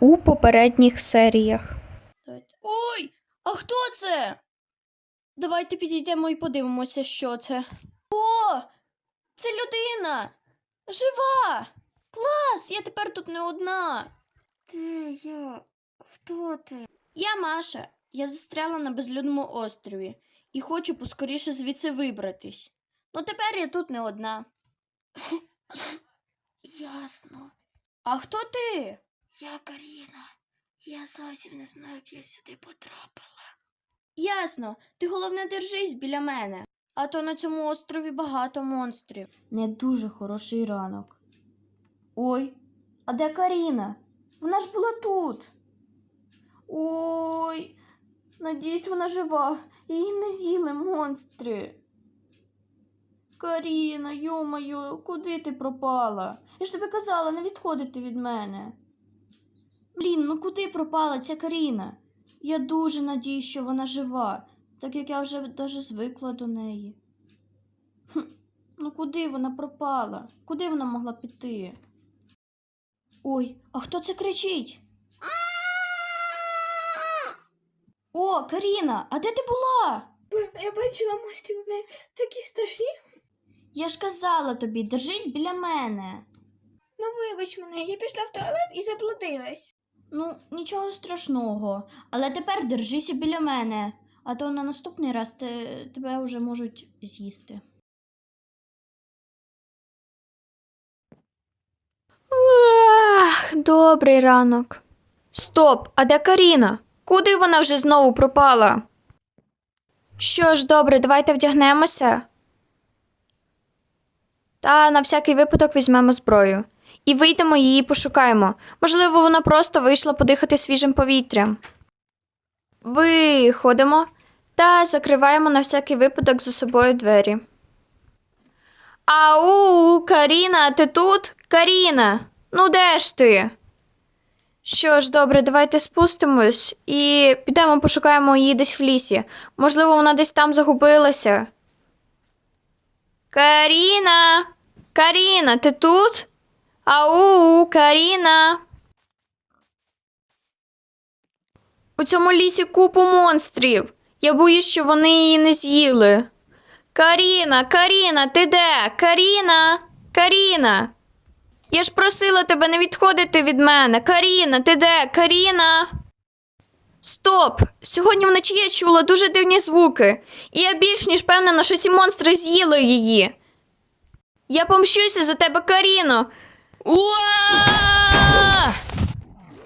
у попередніх серіях. Ой! А хто це? Давайте підійдемо і подивимося, що це. О! Це людина! Жива! Клас! Я тепер тут не одна. Де я? Хто ти? Я Маша. Я застряла на безлюдному острові і хочу поскоріше звідси вибратись. Ну тепер я тут не одна. Ясно. А хто ти? Я Каріна. Я зовсім не знаю, як я сюди потрапила. Ясно, ти головне держись біля мене. А то на цьому острові багато монстрів. Не дуже хороший ранок. Ой, а де Каріна? Вона ж була тут. Ой, надіюсь, вона жива. Її не з'їли монстри. Каріна, йомаю, куди ти пропала? Я ж тобі казала не відходити від мене. Блін, ну куди пропала ця Каріна? Я дуже надіюсь, що вона жива, так як я вже даже звикла до неї. Хм, ну куди вона пропала? Куди вона могла піти? Ой, а хто це кричить? О, Каріна, а де ти була? Я бачила монстрів, вони такі страшні. Я ж казала тобі, держись біля мене. Ну вибач мене, я пішла в туалет і заблудилась. Ну, нічого страшного, але тепер держися біля мене, а то на наступний раз те, тебе вже можуть з'їсти. Ах, добрий ранок. Стоп, а де Каріна? Куди вона вже знову пропала? Що ж, добре, давайте вдягнемося. Та на всякий випадок візьмемо зброю. І вийдемо її пошукаємо. Можливо, вона просто вийшла подихати свіжим повітрям. Виходимо та закриваємо на всякий випадок за собою двері. Ау, Каріна, ти тут? Каріна, ну де ж ти? Що ж, добре, давайте спустимось і підемо пошукаємо її десь в лісі. Можливо, вона десь там загубилася. Каріна! Каріна, ти тут? Ау, Каріна. У цьому лісі купу монстрів. Я боюсь, що вони її не з'їли. Каріна, Каріна, ти де? Каріна, Каріна. Я ж просила тебе не відходити від мене. Каріна, ти де? Каріна. Стоп! Сьогодні вночі я чула дуже дивні звуки, і я більш ніж певна, що ці монстри з'їли її. Я помщуся за тебе, Каріно.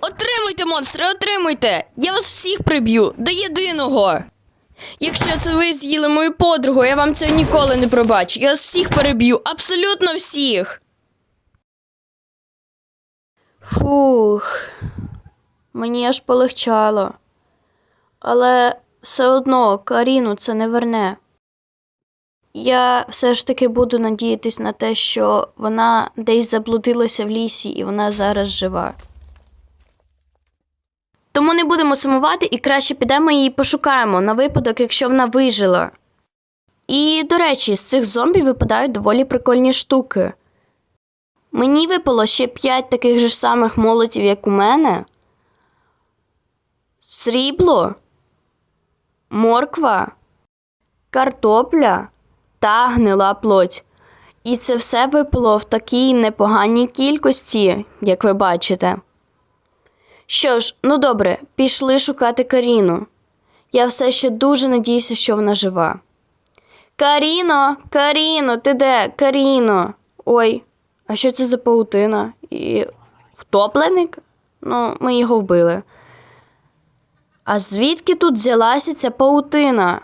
Отримуйте, монстри, отримуйте! Я вас всіх приб'ю до єдиного. Якщо це ви з'їли мою подругу, я вам цього ніколи не пробачу. Я вас всіх переб'ю, абсолютно всіх. Фух, мені аж полегчало. Але все одно Каріну це не верне. Я все ж таки буду надіятись на те, що вона десь заблудилася в лісі і вона зараз жива. Тому не будемо сумувати і краще підемо її пошукаємо на випадок, якщо вона вижила. І, до речі, з цих зомбі випадають доволі прикольні штуки. Мені випало ще 5 таких же самих молотів, як у мене. Срібло, морква, картопля та гнила плоть. І це все випало в такій непоганій кількості, як ви бачите. Що ж, ну добре, пішли шукати Каріну. Я все ще дуже надіюся, що вона жива. Каріно, Каріно, ти де? Каріно. Ой, а що це за паутина? І втопленик? Ну, ми його вбили. А звідки тут взялася ця паутина?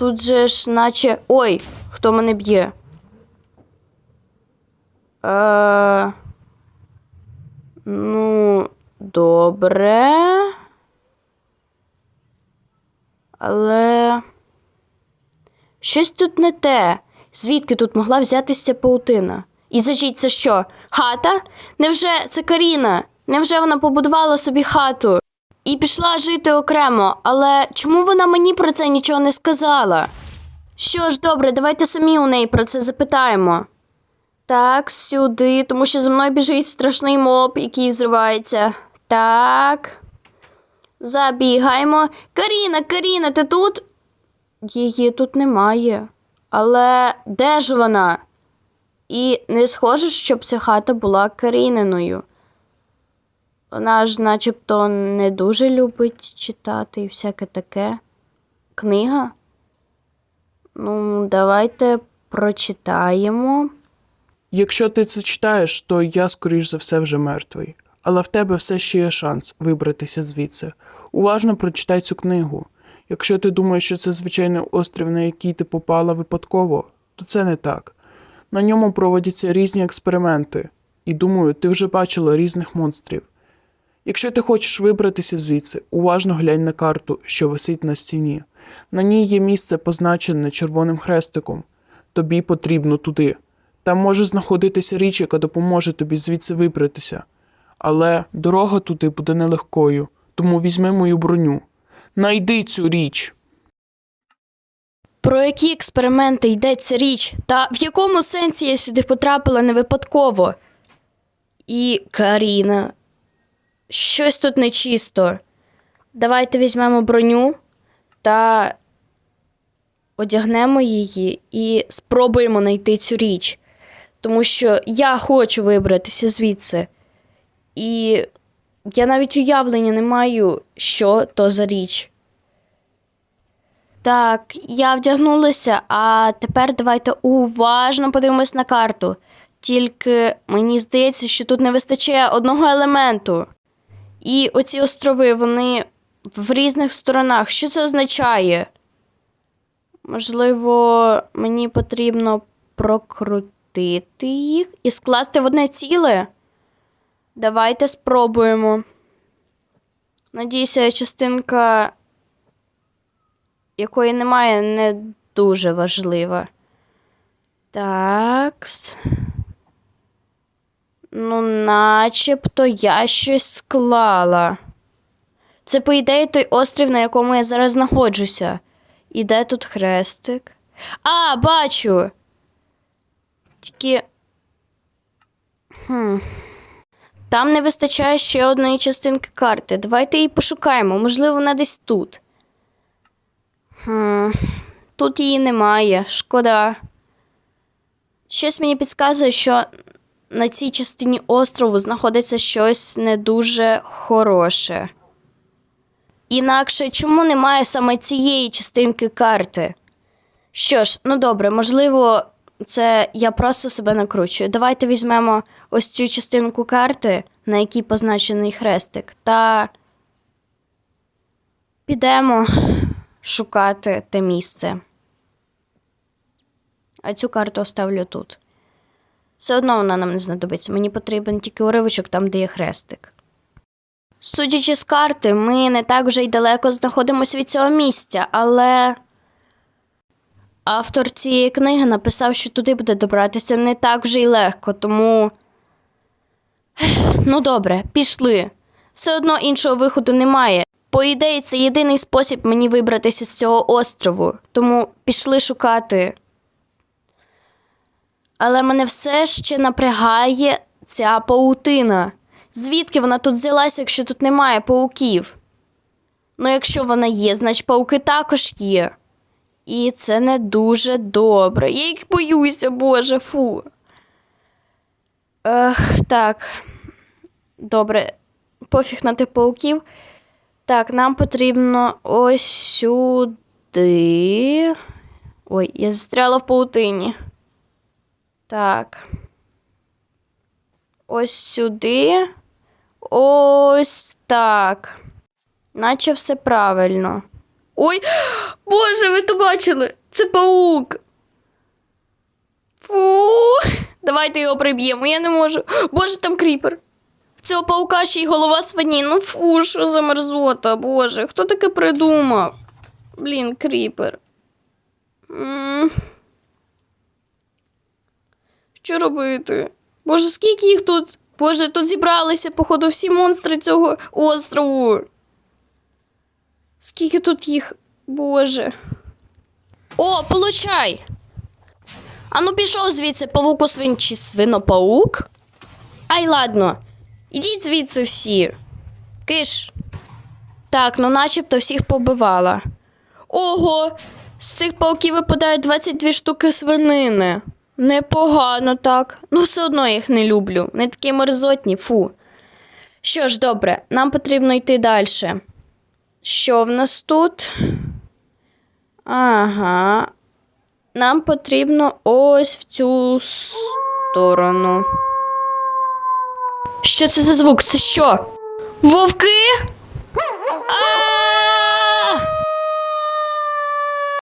Тут же ж, наче. Ой, хто мене б'є? Е... Ну, добре. Але. Щось тут не те. Звідки тут могла взятися паутина? І зажіть, це що? Хата? Невже це Каріна? Невже вона побудувала собі хату і пішла жити окремо? Але чому вона мені про це нічого не сказала? Що ж, добре, давайте самі у неї про це запитаємо. Так, сюди, тому що за мною біжить страшний моб, який взривається. Так. Забігаємо. Каріна, Каріна, ти тут? Її тут немає. Але де ж вона? І не схоже, щоб ця хата була Каріниною. Вона ж начебто не дуже любить читати і всяке таке. Книга? Ну, давайте прочитаємо. Якщо ти це читаєш, то я, скоріш за все, вже мертвий. Але в тебе все ще є шанс вибратися звідси. Уважно прочитай цю книгу. Якщо ти думаєш, що це звичайний острів, на який ти попала випадково, то це не так. На ньому проводяться різні експерименти, і думаю, ти вже бачила різних монстрів. Якщо ти хочеш вибратися звідси, уважно глянь на карту, що висить на стіні. На ній є місце, позначене червоним хрестиком. Тобі потрібно туди. Там може знаходитися річ, яка допоможе тобі звідси вибратися. Але дорога туди буде нелегкою, тому візьми мою броню. Найди цю річ. Про які експерименти йдеться річ? Та в якому сенсі я сюди потрапила не випадково? І Каріна. Щось тут нечисто. Давайте візьмемо броню та одягнемо її і спробуємо знайти цю річ. Тому що я хочу вибратися звідси. І я навіть уявлення не маю, що то за річ. Так, я вдягнулася, а тепер давайте уважно подивимось на карту. Тільки мені здається, що тут не вистачає одного елементу. І оці острови, вони в різних сторонах. Що це означає? Можливо, мені потрібно прокрутити їх і скласти в одне ціле. Давайте спробуємо. Надіюся, частинка якої немає, не дуже важлива. Такс. Ну, начебто я щось склала. Це, по ідеї, той острів, на якому я зараз знаходжуся. І де тут хрестик? А, бачу. Тільки. Хм. Там не вистачає ще одної частинки карти. Давайте її пошукаємо. Можливо, вона десь тут. Хм, тут її немає, шкода. Щось мені підказує, що на цій частині острову знаходиться щось не дуже хороше. Інакше чому немає саме цієї частинки карти? Що ж, ну добре, можливо, це я просто себе накручую. Давайте візьмемо ось цю частинку карти, на якій позначений хрестик, та підемо шукати те місце. А цю карту оставлю тут. Все одно вона нам не знадобиться. Мені потрібен тільки уривочок там, де є хрестик. Судячи з карти, ми не так вже й далеко знаходимося від цього місця, але автор цієї книги написав, що туди буде добратися не так вже й легко, тому. Ну, добре, пішли. Все одно іншого виходу немає. По ідеї, це єдиний спосіб мені вибратися з цього острову, тому пішли шукати. Але мене все ще напрягає ця паутина. Звідки вона тут взялася, якщо тут немає пауків? Ну, якщо вона є, значить пауки також є. І це не дуже добре. Я їх боюся, боже, фу. Ех, так. Добре, пофіг на тих пауків. Так, нам потрібно ось сюди. Ой, я застряла в паутині. Так. Ось сюди. Ось так. Наче все правильно. Ой, Боже, ви то бачили? Це паук. Фу. Давайте його приб'ємо, я не можу. Боже, там кріпер. В цього паука ще й голова свині. Ну фу, що за мерзота, боже, хто таке придумав? Блін, кріпер. Що робити? Боже, скільки їх тут? Боже, тут зібралися, походу, всі монстри цього острову. Скільки тут їх, Боже. О, получай! Ану пішов звідси павуку свин чи свинопаук? Ай, ладно. Ідіть звідси всі. Киш. Так, ну начебто всіх побивала. Ого! З цих пауків випадають 22 штуки свинини. Непогано так. Ну, все одно я їх не люблю. Не такі мерзотні, фу. Що ж, добре, нам потрібно йти далі. Що в нас тут? Ага. Нам потрібно ось в цю сторону. Що це за звук? Це що? Вовки? А!